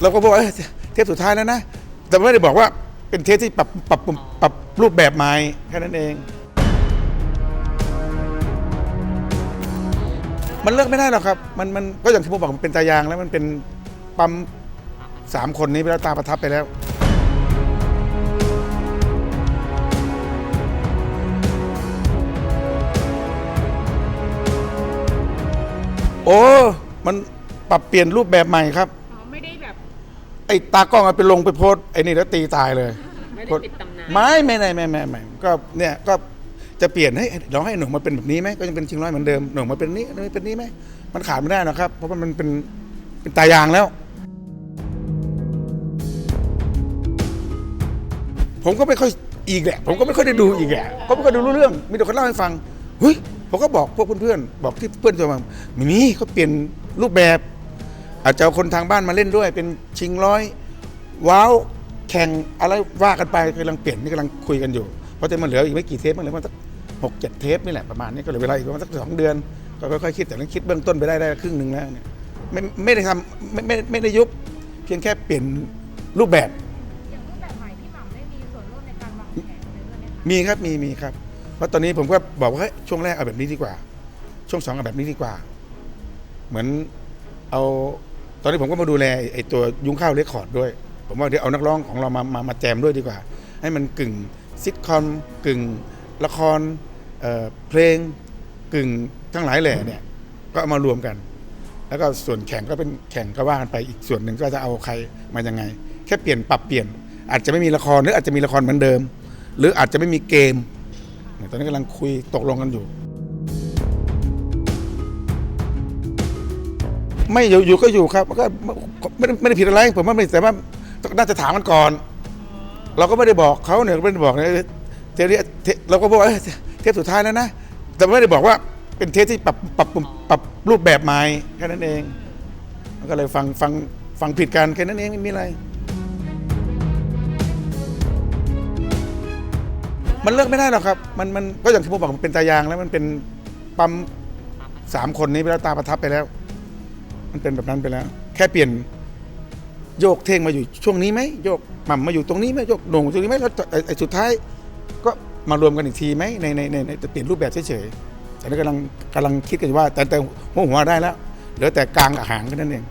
เราก็บอกว่าเอ้ยเทปสุดท้ายแล้วนะ แต่ไม่ได้บอกว่าเป็นเทปที่ปรับปรับปรับปรับรูปแบบใหม่แค่นั้นเอง มันเลิกไม่ได้หรอกครับ มันมันก็อย่างที่ผมบอกมันเป็นตายางแล้วมันเป็นปั๊มสามคนนี้ไปแล้วตาประทับไปแล้ว โอ้ มันปรับเปลี่ยนรูปแบบใหม่ครับ อ๋อไม่ได้แบบ ไอ้ตากล้องเอาไปลงไปโพสต์ไอ้นี่แล้วตีตายเลย ไม่ได้ปิดตำนาน ไม่ไม่ไม่ไม่ไม่ไม่ก็เนี่ยก็จะเปลี่ยนให้ลองให้หนุ่มมาเป็นแบบนี้ไหมก็ยังเป็นชิงร้อยเหมือนเดิมหนุ่มมาเป็นนี้ไม่เป็นนี้ไหมมันขาดไม่ได้หรอกครับ เพราะว่ามันเป็นเป็นตายางแล้ว ผมก็ไม่ค่อยอีกแหละผมก็ไม่ค่อยได้ดูอีกแหละก็ไม่ค่อยดูรู้เรื่อง มีแต่คนเล่าให้ฟังเฮ้ยผมก็บอกพวกเพื่อนๆบอกที่เพื่อนจะมาไม่มีเขาเปลี่ยนรูปแบบ อาจจะเอาคนทางบ้านมาเล่นด้วย เป็นชิงร้อย ว้าวแข่งอะไรว่ากันไปกำลังเปลี่ยนนี่กำลังคุยกันอยู่ เพราะจะมันเหลืออีกไม่กี่เทปมันเหลือมันสักหกเจ็ดเทปนี่แหละประมาณนี้ก็เหลือเวลาอีกประมาณสักสองเดือน ก็ค่อยๆคิดแต่นั้นคิดเบื้องต้นไปได้ได้ครึ่งหนึ่งแล้วเนี่ยไม่ไม่ได้ทำไม่ไม่ไม่ได้ยุบเพียงแค่เปลี่ยนรูปแบบอย่างรูปแบบใหม่พี่หม่ำได้มีส่วนร่วมในการวางแผนในเรื่องนี้มีครับมีมีครับ เพราะตอนนี้ผมก็บอกว่าเฮ้ยช่วงแรกเอาแบบนี้ดีกว่า ช่วงสองเอาแบบนี้ดีกว่า เหมือนเอา ตอนนี้ผมก็มาดูแลไอ้ตัวยุ้งข้าวเรคคอร์ดด้วย ผมว่าเดี๋ยวเอานักร้องของเรามามามาแจมด้วยดีกว่า ให้มันกึ่งซิทคอมกึ่งละครเอ่อเพลงกึ่งทั้งหลายแหล่เนี่ยก็เอามารวมกัน แล้วก็ส่วนแข่งก็เป็นแข่งก็ว่ากันไปอีกส่วนหนึ่งก็จะเอาใครมายังไง แค่เปลี่ยนปรับเปลี่ยน อาจจะไม่มีละครหรืออาจจะมีละครเหมือนเดิม หรืออาจจะไม่มีเกม ตอนนี้กำลังคุยตกลงกันอยู่ ไม่อยู่อยู่ก็อยู่ครับก็ไม่ได้ไม่ได้ผิดอะไร ผมว่าไม่แต่ว่าน่าจะถามกันก่อน เราก็ไม่ได้บอกเขาเนี่ยไม่ได้บอกนะเทปนี้เทปเราก็บอกว่าเอ้ยเทปสุดท้ายแล้วนะ แต่ไม่ได้บอกว่าเป็นเทปที่ปรับปรับปรับรูปแบบใหม่แค่นั้นเองมันก็เลยฟังฟังฟังผิดกันแค่นั้นเองไม่มีอะไร มันเลิกไม่ได้หรอกครับ มันมันก็อย่างที่ผมบอกมันเป็นตายางแล้วมันเป็นปั๊มสามคนนี้ไปแล้วตาประทับไปแล้ว มันเป็นแบบนั้นไปแล้ว แค่เปลี่ยนโยกเท่งมาอยู่ช่วงนี้ไหมโยกหม่ำมาอยู่ตรงนี้ไหมโยกโหน่งตรงนี้ไหมแล้วไอ้สุดท้าย ก็มารวมกันอีกทีไหมในในในจะเปลี่ยนรูปแบบเฉยๆแต่นี่กำลังกำลังคิดกันว่า แต่แต่หัวหัวได้แล้วเหลือแต่กลางกับหางแค่นั้นเอง